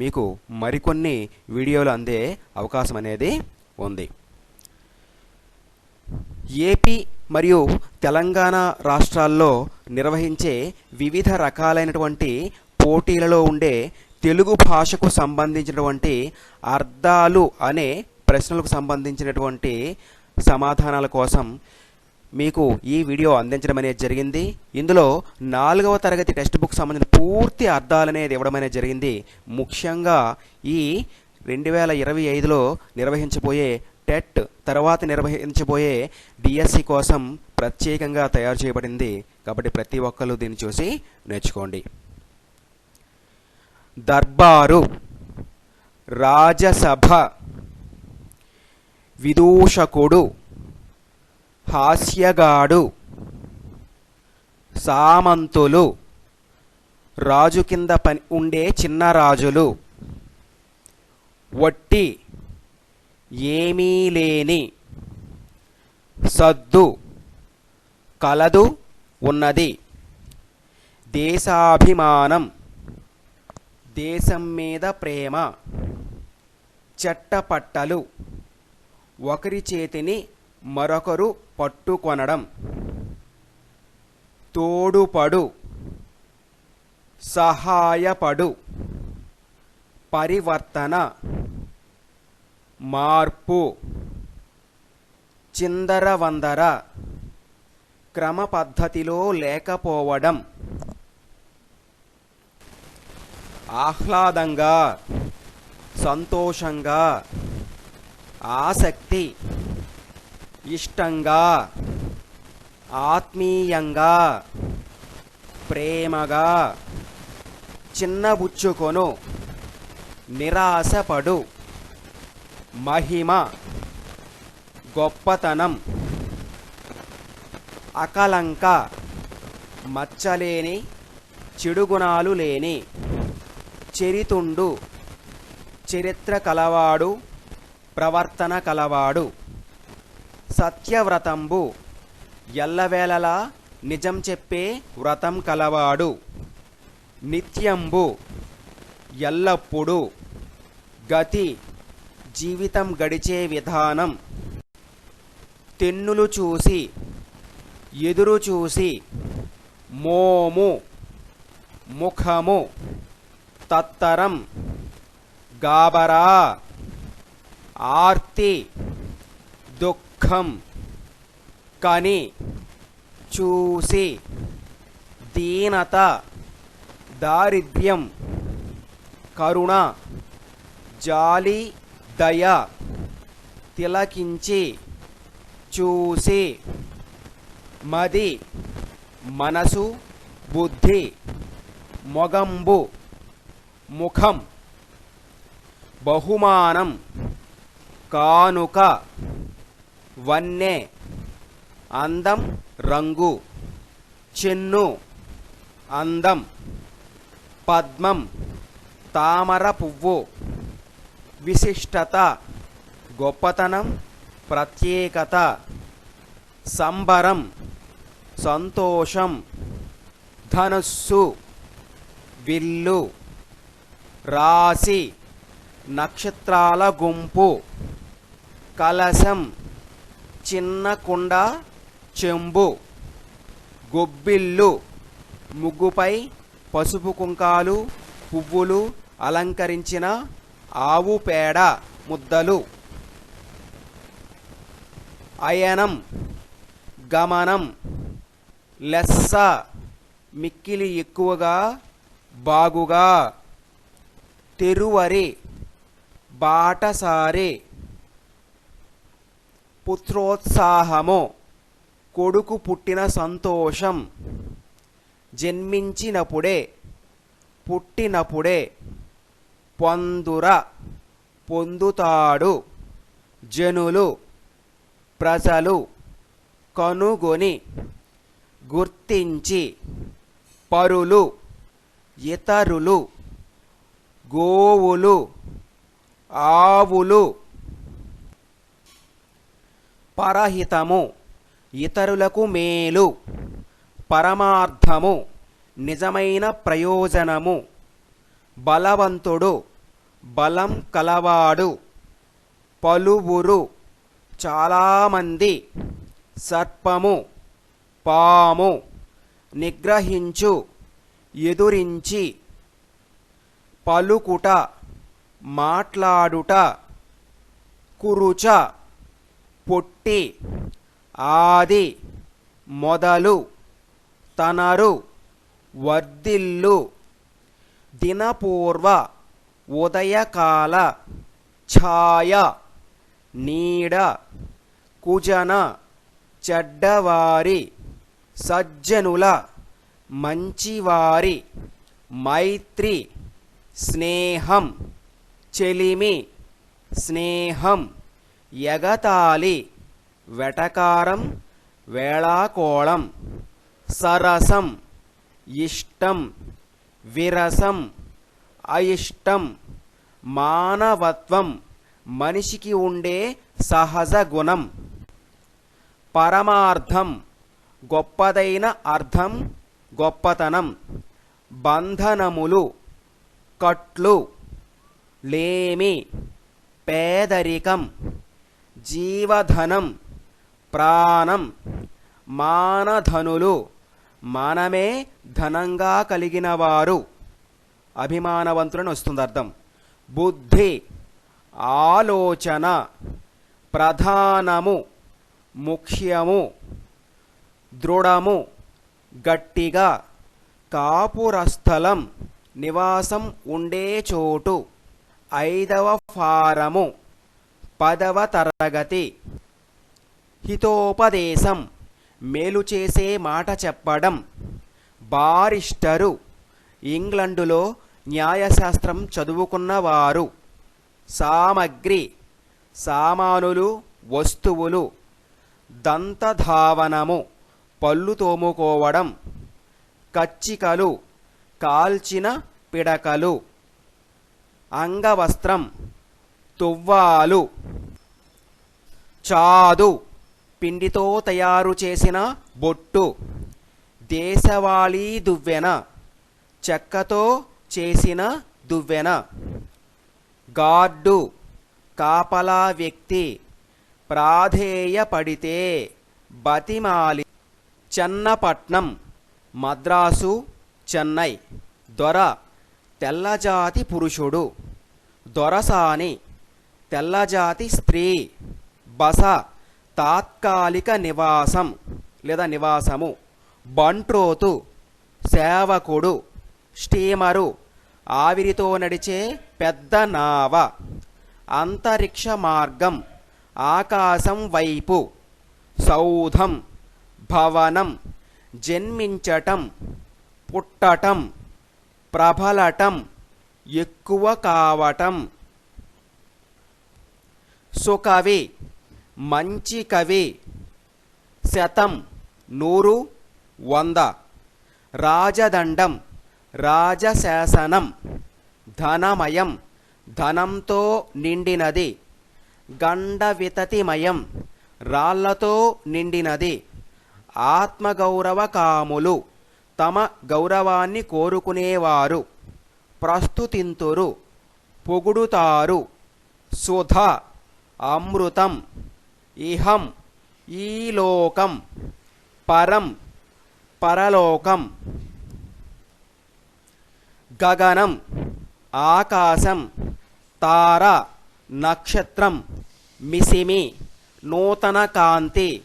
మీకు మరికొన్ని వీడియోలు అందే అవకాశం అనేది ఉంది. ఏపీ మరియు తెలంగాణ రాష్ట్రాల్లో నిర్వహించే వివిధ రకాలైనటువంటి పోటీలలో ఉండే తెలుగు భాషకు సంబంధించినటువంటి అర్థాలు అనే ప్రశ్నలకు సంబంధించినటువంటి సమాధానాల కోసం మీకు ఈ వీడియో అందించడం అనేది జరిగింది. ఇందులో నాలుగవ తరగతి టెక్స్ట్ బుక్ సంబంధించిన పూర్తి అర్థాలు అనేది ఇవ్వడం అనేది జరిగింది. ముఖ్యంగా ఈ రెండు వేల ఇరవై ఐదులో నిర్వహించబోయే టెట్ తర్వాత నిర్వహించబోయే డిఎస్సి కోసం ప్రత్యేకంగా తయారు చేయబడింది. కాబట్టి ప్రతి ఒక్కరు దీన్ని చూసి నేర్చుకోండి. దర్బారు రాజసభ విదూషకుడు హాస్యగాడు సామంతులు రాజు కింద పని ఉండే చిన్న రాజులు వట్టి ఏమీ లేని సద్దు కలదు ఉన్నది. దేశాభిమానం దేశం మీద ప్రేమ చెట్టపట్టలు ఒకరి చేతిని మరొకరు పట్టుకొనడం. తోడుపడు. సహాయపడు. పరివర్తన. మార్పు. చిందరవందర. క్రమ పద్ధతిలో లేకపోవడం. ఆహ్లాదంగా. సంతోషంగా. ఆసక్తి. ఇష్టంగా ఆత్మీయంగా ప్రేమగా చిన్నబుచ్చుకొను నిరాశపడు మహిమ గొప్పతనం అకలంక మచ్చలేని చెడుగుణాలు లేని చెరితుండు చరిత్ర కలవాడు ప్రవర్తన కలవాడు. సత్యవ్రతంబు. ఎల్లవేళలా నిజం చెప్పే వ్రతం కలవాడు. నిత్యంబు. ఎల్లప్పుడూ. గతి. జీవితం గడిచే విధానం. తెన్నులు చూసి. ఎదురు చూసి. మోము. ముఖము. తత్తరం. గాబరా. ఆర్తి. దుఃఖ కని చూసి దీనత దారిద్ర్యం కరుణ జాలి దయ తిలకించి చూసి మది మనసు బుద్ధి మొగంబు ముఖం బహుమానం కానుక వన్నె. అందం రంగు. చెన్ను అందం. పద్మం తామర పువ్వు. విశిష్టత గొప్పతనం ప్రత్యేకత. సంబరం సంతోషం. ధనుస్సు విల్లు. రాశి నక్షత్రాల గుంపు. కలశం చిన్న కుండ చెంబు గొబ్బిల్లు ముగ్గుపై పసుపు కుంకాలు పువ్వులు అలంకరించిన ఆవు పేడ ముద్దలు. అయనం గమనం లెస్స మిక్కిలి ఎక్కువగా బాగుగా. తెరువరి బాటసారి పుత్రోత్సాహము కొడుకు పుట్టిన సంతోషం జన్మించినప్పుడే పుట్టినప్పుడే పొందుర పొందుతాడు. జనులు ప్రజలు కనుగొని గుర్తించి పరులు ఇతరులు గోవులు ఆవులు పరహితము ఇతరులకు మేలు పరమార్థము నిజమైన ప్రయోజనము బలవంతుడు బలం కలవాడు పలువురు చాలామంది సర్పము పాము నిగ్రహించు ఎదురించి పలుకుట మాట్లాడుట కురుచ పొట్టి ఆది మొదలు తనరు వర్ధిల్లు దినపూర్వ ఉదయకాల ఛాయ నీడ కుజన చెడ్డవారి సజ్జనుల మంచివారి మైత్రి స్నేహం చెలిమి స్నేహం ఎగతాళి వెటకారం వేళాకోళం సరసం ఇష్టం విరసం అయిష్టం మానవత్వం మనిషికి ఉండే సహజ గుణం. పరమార్థం గొప్పదైన అర్థం గొప్పతనం. బంధనములు కట్లు లేమి పేదరికం. జీవధనం ప్రాణం మానధనులు మనమే ధనంగా కలిగినవారు. అభిమానవంతులను వస్తుంది అర్థం బుద్ధి ఆలోచన ప్రధానము ముఖ్యము దృఢము గట్టిగా కాపురస్థలం నివాసం ఉండే చోటు. ఐదవ ఫారము. పదవ తరగతి. హితోపదేశం. మేలు చేసే మాట చెప్పడం. బారిస్టరు ఇంగ్లండులో న్యాయశాస్త్రం చదువుకున్నవారు. సామగ్రి. సామానులు వస్తువులు. దంతధావనము. పళ్ళు తోముకోవడం. కచ్చికలు. కాల్చిన పిడకలు. అంగవస్త్రం. తువ్వాలు. చాదు. పిండితో తయారు చేసిన బొట్టు. దేశవాళీ దువ్వెన. చెక్కతో చేసిన దువ్వెన. గార్డు కాపలా వ్యక్తి. ప్రాధేయపడితే బతిమాలి. చెన్నపట్నం. మద్రాసు చెన్నై. దొర. తెల్లజాతి పురుషుడు. దొరసాని. తెల్లజాతి స్త్రీ బస తాత్కాలిక నివాసం లేదా నివాసము బంట్రోతు సేవకుడు స్టీమరు ఆవిరితో నడిచే పెద్ద నావ అంతరిక్ష మార్గం ఆకాశం వైపు సౌధం భవనం జన్మించటం పుట్టటం ప్రబలటం ఎక్కువ కావటం సుకవి మంచి కవి శతం నూరు వంద. రాజదండం రాజశాసనం ధనమయం ధనంతో నిండినది. గండవితతిమయం రాళ్ళతో నిండినది. ఆత్మగౌరవ కాములు తమ గౌరవాన్ని కోరుకునేవారు. ప్రస్తుతింతురు పొగుడుతారు. సుధ అమృతం ఇహం ఈ లోకం పరం పరలోకం. గగనం ఆకాశం తార నక్షత్రం మిసిమి నూతన కాంతి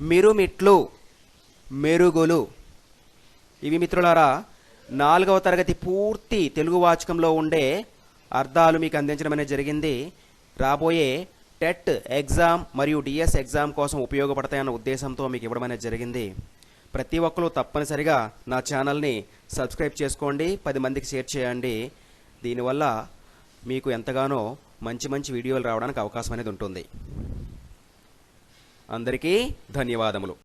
మిరుమిట్లు మెరుగులు. ఇవి మిత్రులారా నాలుగవ తరగతి పూర్తి తెలుగు వాచకంలో ఉండే అర్థాలు మీకు అందించడం అనేది జరిగింది. రాబోయే టెట్ ఎగ్జామ్ మరియు డిఎస్ ఎగ్జామ్ కోసం ఉపయోగపడతాయన్న ఉద్దేశంతో మీకు ఇవ్వడం అనేది జరిగింది. ప్రతి ఒక్కరూ తప్పనిసరిగా నా ఛానల్ని సబ్స్క్రైబ్ చేసుకోండి పది మందికి షేర్ చేయండి. దీనివల్ల మీకు ఎంతగానో మంచి మంచి వీడియోలు రావడానికి అవకాశం అనేది ఉంటుంది. అందరికీ ధన్యవాదములు.